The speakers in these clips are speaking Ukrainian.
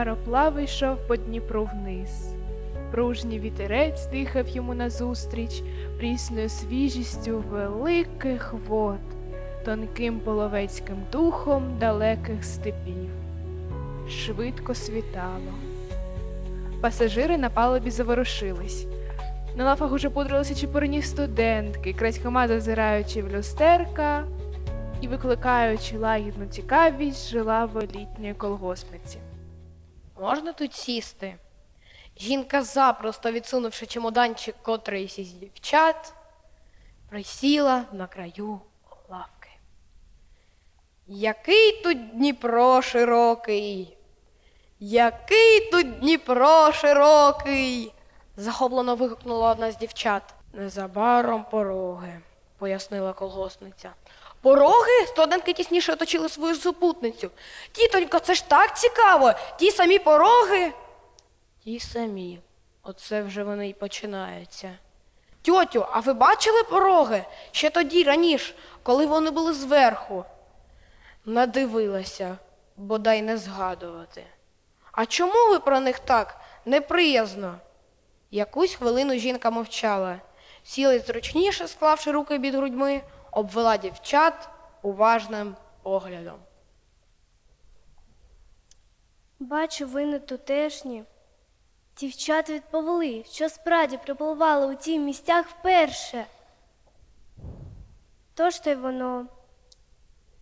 Пароплав йшов по Дніпру вниз. Пружній вітерець дихав йому назустріч прісною свіжістю великих вод, тонким половецьким духом далеких степів. Швидко світало. Пасажири на палубі заворушились. На лафах уже пудрилися чепурні студентки, крадькома зазираючи в люстерка і викликаючи лагідну цікавість жилавої літньої колгоспниці. Можна тут сісти? Жінка запросто відсунувши чемоданчик котрийсь із дівчат, присіла на краю лавки. Який тут Дніпро широкий! Який тут Дніпро широкий! захоплено вигукнула одна з дівчат. Незабаром пороги, пояснила колгоспниця. Пороги? Студентки тісніше оточили свою супутницю. Тітонько, це ж так цікаво! Ті самі пороги. Ті самі. Оце вже вони й починаються. Тьотю, а ви бачили пороги? Ще тоді раніше, коли вони були зверху. Надивилася, бодай не згадувати. А чому ви про них так неприязно? Якусь хвилину жінка мовчала, сіла зручніше, склавши руки під грудьми, обвела дівчат уважним поглядом. Бачу, ви не тутешні. Дівчата відповіли, що справді припливали у ті місцях вперше. Тож то й воно.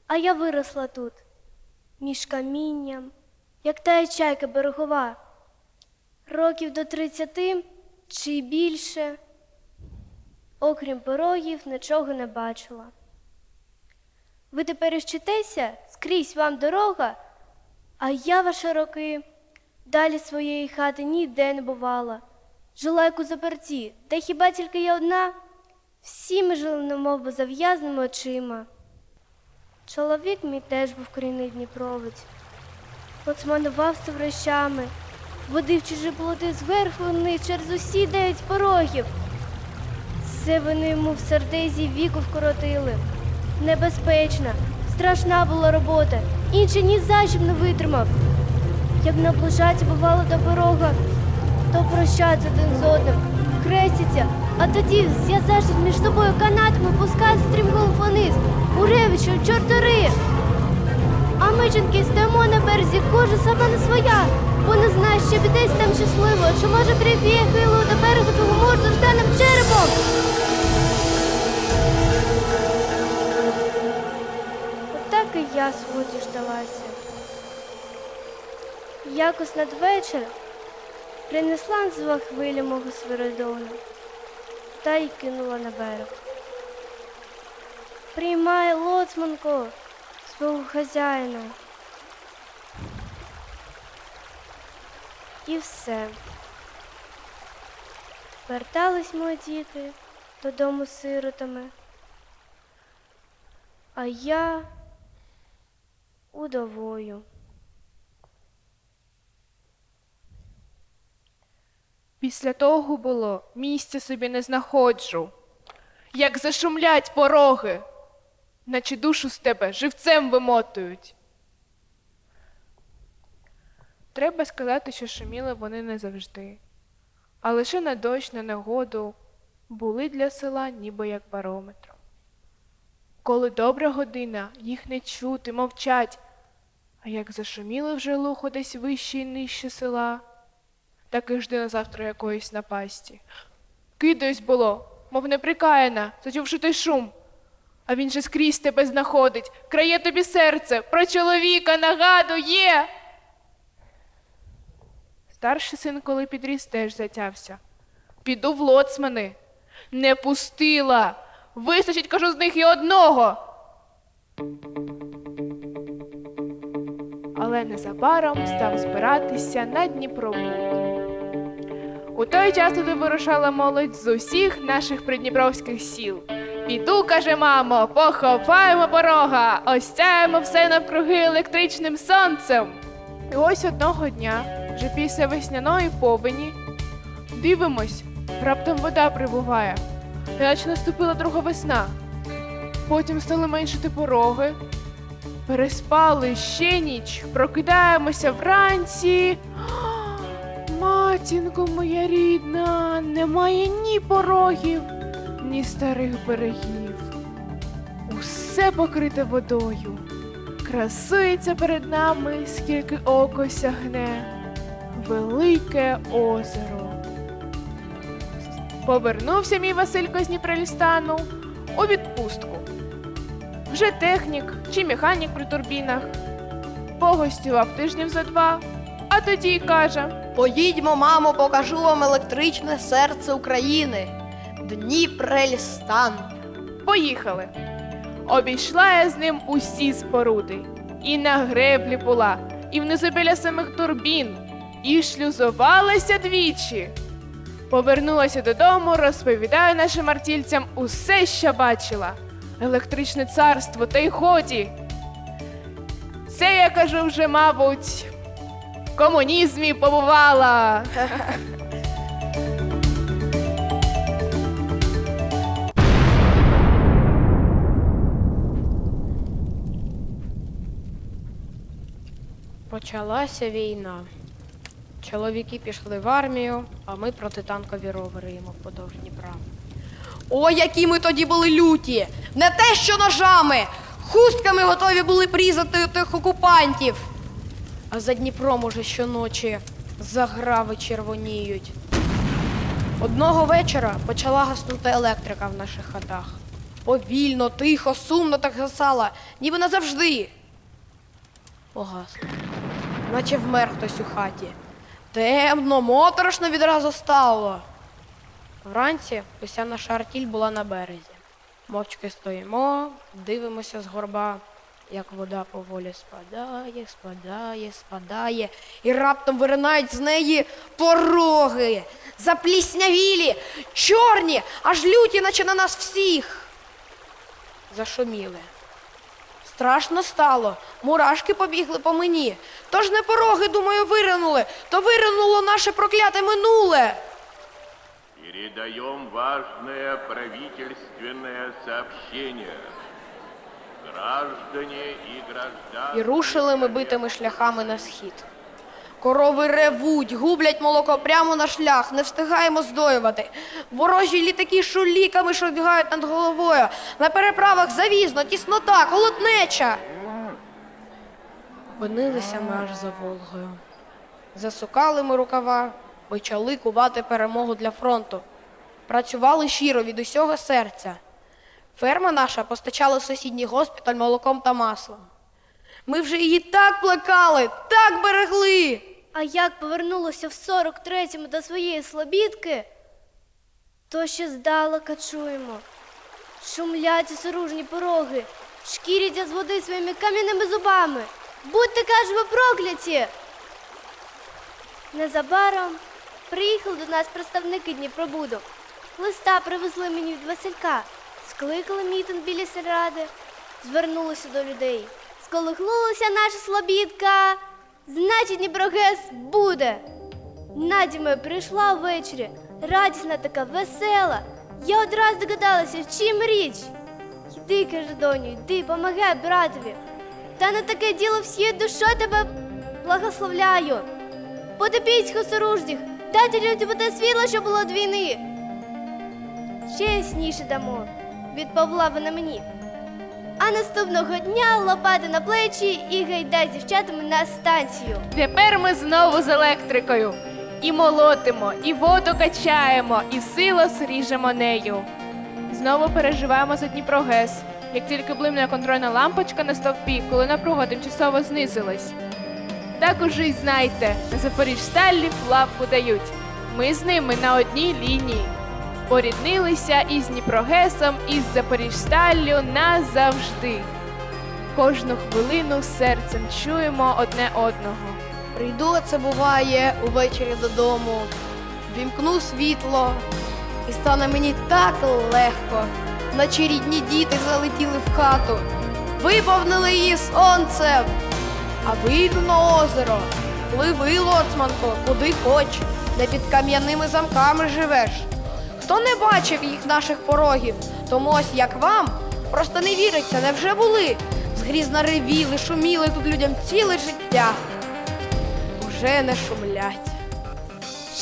А я виросла тут, між камінням, як та чайка берегова. Років до тридцяти чи більше, окрім порогів, нічого не бачила. Ви тепер іщитеся, скрізь вам дорога, а я ваші роки далі своєї хати ніде не бувала. Жила як у заперті, та хіба тільки я одна? Всі ми жили немов би зав'язними очима. Чоловік мій теж був корінний Дніпровець. Поцманував товаришами, водив чужі плоти зверху вниз через усі дев'ять порогів. Це вони йому в сердезі віку вкоротили. Небезпечна, страшна була робота, інший ні за що не витримав. Як наближаться бувало до порога, то прощаються один з одним, крестяться, а тоді, зв'язавшись між собою канатами, пускають стрімголов вниз, у ревичу, чортори. А ми, жінки, стоїмо на березі, кожа сама не своя, бо не знає, що підеться там щасливо, що може прибіг хило до берегу Отак і я сході ждалася. Якось надвечір принесла зла хвиля мого свиридона та й кинула на берег. Приймай, лоцманко, свого хазяїна. І все. Вертались мої діти додому з сиротами, а я удовою. Після того було місця собі не знаходжу. Як зашумлять пороги, наче душу з тебе живцем вимотують. Треба сказати, що шуміли вони не завжди, а лише на дощ, на негоду були для села ніби як барометром. Коли добра година, їх не чути, мовчать, а як зашуміли вже лухо десь вище і нижче села, так і жди на завтра якоїсь напасті. Кидаюсь було, мов неприкаяна, зачувши той шум. А він же скрізь тебе знаходить, крає тобі серце, про чоловіка нагадує. Старший син, коли підріс, теж затявся. Піду в лоцмани. Не пустила. Вистачить, кажу, з них і одного. Але незабаром став збиратися на Дніпробуд. У той час туди вирушала молодь з усіх наших придніпровських сіл. Піду, каже мамо, поховаємо порога, осяємо все навкруги електричним сонцем. І ось одного дня, вже після весняної повені, дивимось, раптом вода прибуває, наче наступила друга весна. Потім стали меншити пороги, Переспали ще ніч, прокидаємося вранці. Матінко моя рідна, немає ні порогів, ні старих берегів. Усе покрите водою. Красується перед нами, скільки око сягне, велике озеро. Повернувся мій Василько з Дніпролістану у відпустку. Вже технік чи механік при турбінах. Погостював тижнів за два, а тоді й каже: Поїдьмо, мамо, покажу вам електричне серце України. Дніпрельстан. Поїхали. Обійшла я з ним усі споруди. І на греблі була, і внизу біля самих турбін, і шлюзувалася двічі. Повернулася додому, розповідаю нашим артільцям усе, що бачила. Електричне царство, та й ході. Це я кажу вже, мабуть, в комунізмі побувала. Почалася війна. Чоловіки пішли в армію, а ми протитанкові ровери їмо впродовж Дніпра. О, які ми тоді були люті! Не те, що ножами! Хустками готові були прізати тих окупантів. А за Дніпром уже щоночі заграви червоніють. Одного вечора почала гаснути електрика в наших хатах. Повільно, тихо, сумно так гасала, ніби назавжди. Погасла. Наче вмер хтось у хаті. Темно, моторошно відразу стало. Вранці уся наша артіль була на березі. Мовчки стоїмо, дивимося з горба, як вода поволі спадає, спадає, спадає, і раптом виринають з неї пороги, запліснявілі, чорні, аж люті, наче на нас всіх. Зашуміли. Страшно стало, мурашки побігли по мені. Тож не пороги, думаю, виринули, то виринуло наше прокляте минуле. Передаем важное правительственное сообщение. Граждане и гражданки... І рушили ми битими шляхами на схід. Корови ревуть, гублять молоко прямо на шлях, не встигаємо здоювати. Ворожі літаки шуліками шагають над головою. На переправах завізно, тіснота, холоднеча. Опинилися ми аж за Волгою. Засукали ми рукава, почали кувати перемогу для фронту. Працювали щиро від усього серця. Ферма наша постачала сусідній госпіталь молоком та маслом. Ми вже її так плекали, так берегли. А як повернулося в 43-му до своєї слобідки, то ще здалека чуємо. Шумлять осоружні пороги, шкіряться з води своїми кам'яними зубами. Будьте, кажемо, прокляті! Незабаром приїхали до нас представники Дніпробуду. Листа привезли мені від Василька, скликали мітинг біля сільради, звернулися до людей. Сколихнулася наша слобідка, значить Дніпрогес буде. Надя прийшла ввечері, радісна така, весела. Я одразу догадалася, в чим річ. Йди, каже доню, йди, помагай братові. Та на таке діло всією душою тебе благословляю. Потопіть осоружніх, дайте людям те світло, що було від війни. Ще дамо, від Павла вона мені. А наступного дня лопати на плечі і гайдай з дівчатами на станцію. Тепер ми знову з електрикою. І молотимо, і воду качаємо, і силос ріжемо нею. Знову переживаємо за Дніпрогес. Як тільки блимне контрольна лампочка на стовпі, коли напруга тимчасово знизилась. Також і знайте, на Запоріжсталлі лавку дають. Ми з ними на одній лінії. Поріднилися із Дніпрогесом, із Запоріжсталлю назавжди. Кожну хвилину серцем чуємо одне одного. Прийду, це буває увечері додому, вімкну світло, і стане мені так легко, наче рідні діти залетіли в хату, виповнили її сонцем, а вийду на озеро, пливи, лоцманко, куди хоч, не під кам'яними замками живеш. Хто не бачив їх наших порогів, тому ось як вам, просто не віриться, невже були. грізно ревіли, шуміли тут людям ціле життя. Уже не шумлять.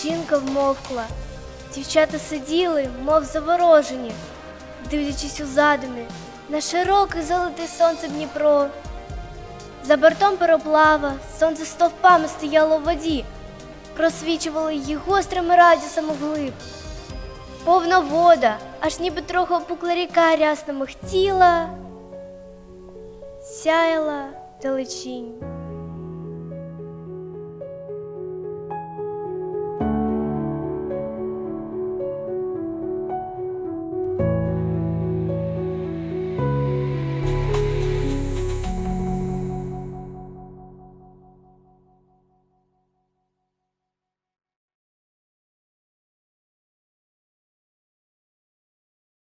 Жінка вмовкла. Дівчата сиділи, мов заворожені, дивлячись у задумі на широкий золотий сонце Дніпро. За бортом пароплава сонце стовпами стояло в воді, просвічувало її гострими радісами вглиб. Повна вода, аж ніби трохи опукла ріка рясно михтіла, сяяла далечінь.